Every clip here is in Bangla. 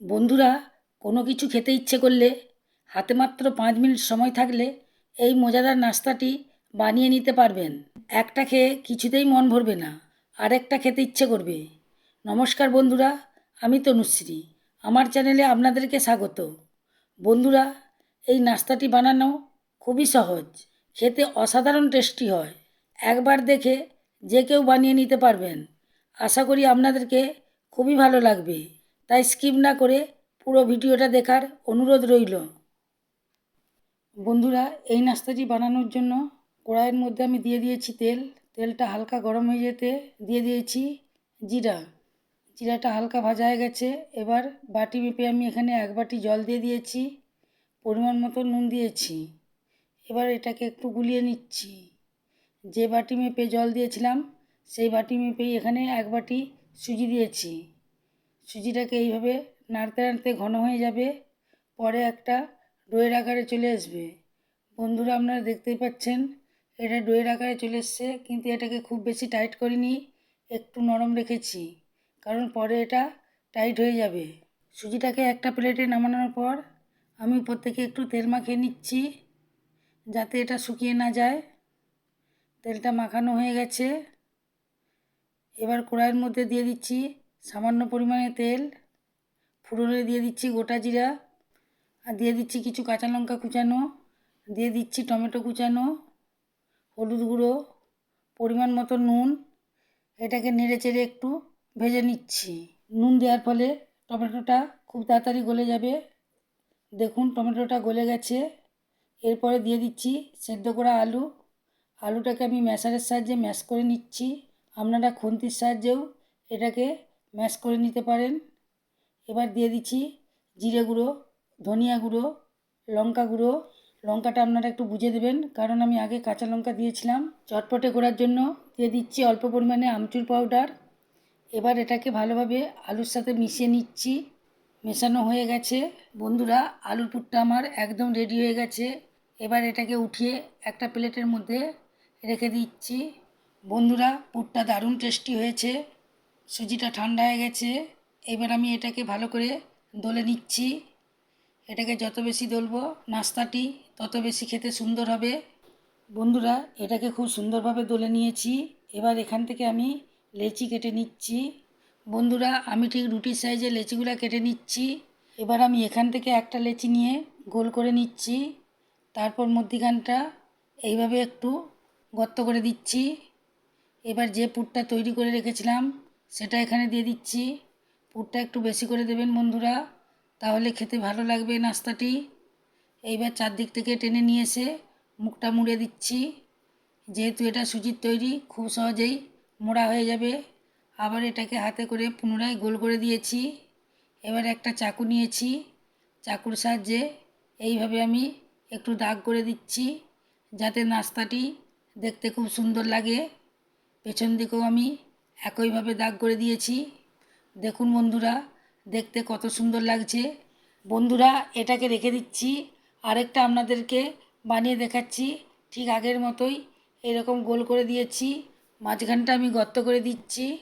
বন্ধুরা, কোনো কিছু খেতে ইচ্ছে করলে, হাতে মাত্র পাঁচ মিনিট সময় থাকলে এই মজাদার নাস্তাটি বানিয়ে নিতে পারবেন। একটা খেয়ে কিছুতেই মন ভরবে না, আরেকটা খেতে ইচ্ছে করবে। নমস্কার বন্ধুরা, আমি তনুশ্রী। আমার চ্যানেলে আপনাদেরকে স্বাগত। বন্ধুরা, এই নাস্তাটি বানানো খুবই সহজ, খেতে অসাধারণ টেস্টি হয়। একবার দেখে যে কেউ বানিয়ে নিতে পারবেন। আশা করি আপনাদেরকে খুবই ভালো লাগবে। তাই স্কিপ না করে পুরো ভিডিওটা দেখার অনুরোধ রইল। বন্ধুরা, এই নাস্তাটি বানানোর জন্য কড়াইয়ের মধ্যে আমি দিয়ে দিয়েছি তেল। তেলটা হালকা গরম হয়ে যেতে দিয়ে দিয়েছি জিরা। জিরাটা হালকা ভাজা হয়ে গেছে। এবার বাটি মেপে আমি এখানে এক বাটি জল দিয়ে দিয়েছি। পরিমাণ মতো নুন দিয়েছি। এবার এটাকে একটু গুলিয়ে নিচ্ছি। যে বাটি মেপে জল দিয়েছিলাম, সেই বাটি মেপেই এখানে এক বাটি সুজি দিয়েছি। সুজিটাকে এইভাবে নাড়তে নাড়তে ঘন হয়ে যাবে, পরে একটা ডোয়ের আকারে চলে আসবে। বন্ধুরা, আপনারা দেখতেই পাচ্ছেন, এটা ডোয়ের আকারে চলে এসছে, কিন্তু এটাকে খুব বেশি টাইট করিনি, একটু নরম রেখেছি, কারণ পরে এটা টাইট হয়ে যাবে। সুজিটাকে একটা প্লেটে নামানোর পর আমি থেকে একটু তেল মাখিয়ে নিচ্ছি, যাতে এটা শুকিয়ে না যায়। তেলটা মাখানো হয়ে গেছে। এবার কড়াইয়ের মধ্যে দিয়ে দিচ্ছি সামান্য পরিমাণে তেল, ফুরনে দিয়ে দিচ্ছি গোটা জিরা, আর দিয়ে দিচ্ছি কিছু কাঁচা লঙ্কা কুচানো, দিয়ে দিচ্ছি টমেটো কুচানো, হলুদ গুঁড়ো, পরিমাণ মতো নুন। এটাকে নেড়ে চেড়ে একটু ভেজে নিচ্ছি। নুন দেওয়ার ফলে টমেটোটা খুব তাড়াতাড়ি গলে যাবে। দেখুন, টমেটোটা গলে গেছে। এরপরে দিয়ে দিচ্ছি সেদ্ধ করা আলু। আলুটাকে আমি ম্যাশারের সাহায্যে ম্যাশ করে নিচ্ছি। আপনারা খুন্তির সাহায্যেও এটাকে ম্যাশ করে নিতে পারেন। এবার দিয়ে দিচ্ছি জিরে গুঁড়ো, ধনিয়া গুঁড়ো, লঙ্কা গুঁড়ো। লঙ্কাটা আপনারা একটু বুঝে দেবেন, কারণ আমি আগে কাঁচা লঙ্কা দিয়েছিলাম। চটপটে করার জন্য দিয়ে দিচ্ছি অল্প পরিমাণে আমচুর পাউডার এবার এটাকে ভালোভাবে আলুর সাথে মিশিয়ে নিচ্ছি। মেশানো হয়ে গেছে। বন্ধুরা, আলুর পুরটা আমার একদম রেডি হয়ে গেছে। এবার এটাকে উঠিয়ে একটা প্লেটের মধ্যে রেখে দিচ্ছি। বন্ধুরা, পুরটা দারুণ টেস্টি হয়েছে। সুজিটা ঠান্ডা হয়ে গেছে। এবার আমি এটাকে ভালো করে দলে নিচ্ছি। এটাকে যত বেশি দলবো নাস্তাটি, তত বেশি খেতে সুন্দর হবে। বন্ধুরা, এটাকে খুব সুন্দরভাবে দলে নিয়েছি। এবার এখান থেকে আমি লেচি কেটে নিচ্ছি। বন্ধুরা, আমি ঠিক রুটির সাইজে লেচিগুলো কেটে নিচ্ছি। এবার আমি এখান থেকে একটা লেচি নিয়ে গোল করে নিচ্ছি। তারপর মধ্যিখানটা এইভাবে একটু গর্ত করে দিচ্ছি। এবার যে পুরটা তৈরি করে রেখেছিলাম সেটা এখানে দিয়ে দিচ্ছি। পুরটা একটু বেশি করে দেবেন বন্ধুরা, তাহলে খেতে ভালো লাগবে নাস্তাটি। এইবার চারদিক থেকে টেনে নিয়ে এসে মুখটা মুড়ে দিচ্ছি। যেহেতু এটা সুজির তৈরি, খুব সহজেই মোড়া হয়ে যাবে। আবার এটাকে হাতে করে পুনরায় গোল করে দিয়েছি। এবার একটা চাকু নিয়েছি। চাকুর সাহায্যে এইভাবে আমি একটু দাগ করে দিচ্ছি, যাতে নাস্তাটি দেখতে খুব সুন্দর লাগে। পেছন দিকেও আমি একইভাবে দাগ করে দিয়েছি। দেখুন বন্ধুরা, দেখতে কত সুন্দর লাগছে। বন্ধুরা, এটাকে রেখে দিচ্ছি। আরেকটা আপনাদেরকে বানিয়ে দেখাচ্ছি। ঠিক আগের মতোই এরকম গোল করে দিয়েছি। মাঝখানটা আমি গর্ত করে দিচ্ছি।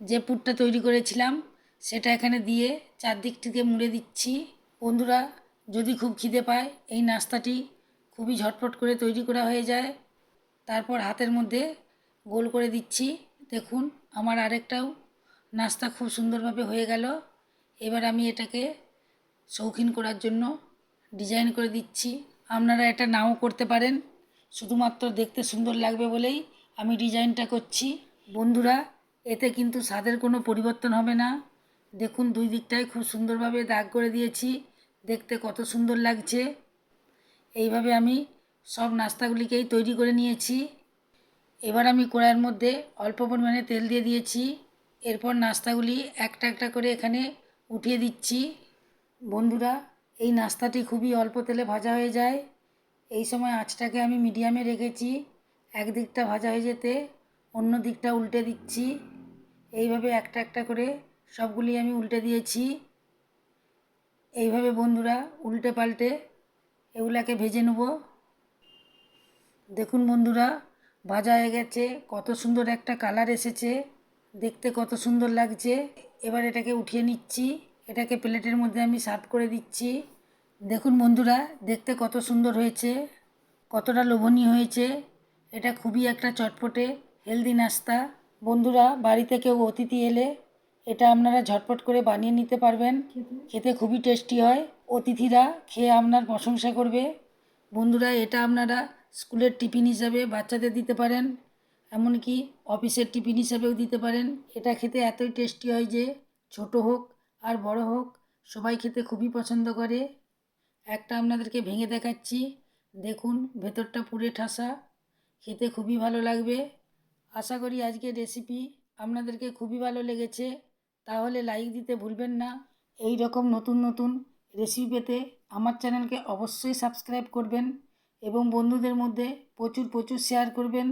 যে পুরটা তৈরি করেছিলাম, সেটা এখানে দিয়ে চারদিক থেকে মুড়ে দিচ্ছি। বন্ধুরা, যদি খুব খিদে পায়, এই নাস্তাটি খুবই ঝটপট করে তৈরি করা হয়ে যায়। তারপর হাতের মধ্যে গোল করে দিচ্ছি। দেখুন আমার আরেকটাও নাস্তা খুব সুন্দরভাবে হয়ে গেল। এবার আমি এটাকে শৌখিন করার জন্য ডিজাইন করে দিচ্ছি। আপনারা এটা নাও করতে পারেন। শুধুমাত্র দেখতে সুন্দর লাগবে বলেই আমি ডিজাইনটা করছি। বন্ধুরা, এতে কিন্তু স্বাদের কোনো পরিবর্তন হবে না। দেখুন, দুই দিকটাই খুব সুন্দরভাবে দাগ করে দিয়েছি। দেখতে কত সুন্দর লাগছে। এইভাবে আমি সব নাস্তাগুলিকেই তৈরি করে নিয়েছি। এবার আমি কড়াইয়ের মধ্যে অল্প পরিমাণে তেল দিয়ে দিয়েছি। এরপর নাস্তাগুলি একটা একটা করে এখানে উঠিয়ে দিচ্ছি। বন্ধুরা, এই নাস্তাটি খুবই অল্প তেলে ভাজা হয়ে যায়। এই সময় আঁচটাকে আমি মিডিয়ামে রেখেছি। একদিকটা ভাজা হয়ে যেতে অন্য দিকটা উল্টে দিচ্ছি। এইভাবে একটা একটা করে সবগুলি আমি উল্টে দিয়েছি। এইভাবে বন্ধুরা, উল্টে পাল্টে এগুলাকে ভেজে নেব। দেখুন বন্ধুরা ভাজা হয়ে গেছে, কত সুন্দর একটা কালার এসেছে, দেখতে কত সুন্দর লাগছে। এবার এটাকে উঠিয়ে নিচ্ছি, এটাকে প্লেটের মধ্যে আমি সার্ভ করে দিচ্ছি। দেখুন বন্ধুরা, দেখতে কত সুন্দর হয়েছে, কতটা লোভনীয় হয়েছে। এটা খুবই একটা চটপটে হেলদি নাস্তা। বন্ধুরা, বাড়িতে কেউ অতিথি এলে এটা আপনারা ঝটপট করে বানিয়ে নিতে পারবেন। খেতে খুবই টেস্টি হয়। অতিথিরা খেয়ে আপনার প্রশংসা করবে। বন্ধুরা, এটা আপনারা স্কুলের টিফিন হিসাবে বাচ্চাদের দিতে পারেন, এমনকি অফিসের টিফিন হিসাবেও দিতে পারেন। এটা খেতে এতই টেস্টি হয় যে, ছোট হোক আর বড় হোক, সবাই খেতে খুবই পছন্দ করে। একটা আপনাদেরকে ভেঙে দেখাচ্ছি। দেখুন, ভেতরটা পুরে ঠাসা। খেতে খুবই ভালো লাগবে। আশা করি আজকের রেসিপি আপনাদেরকে খুবই ভালো লেগেছে। তাহলে লাইক দিতে ভুলবেন না। এই রকম নতুন নতুন রেসিপি পেতে আমার চ্যানেলকে অবশ্যই সাবস্ক্রাইব করবেন। এবং বন্ধুদের মধ্যে প্রচুর প্রচুর শেয়ার করবেন।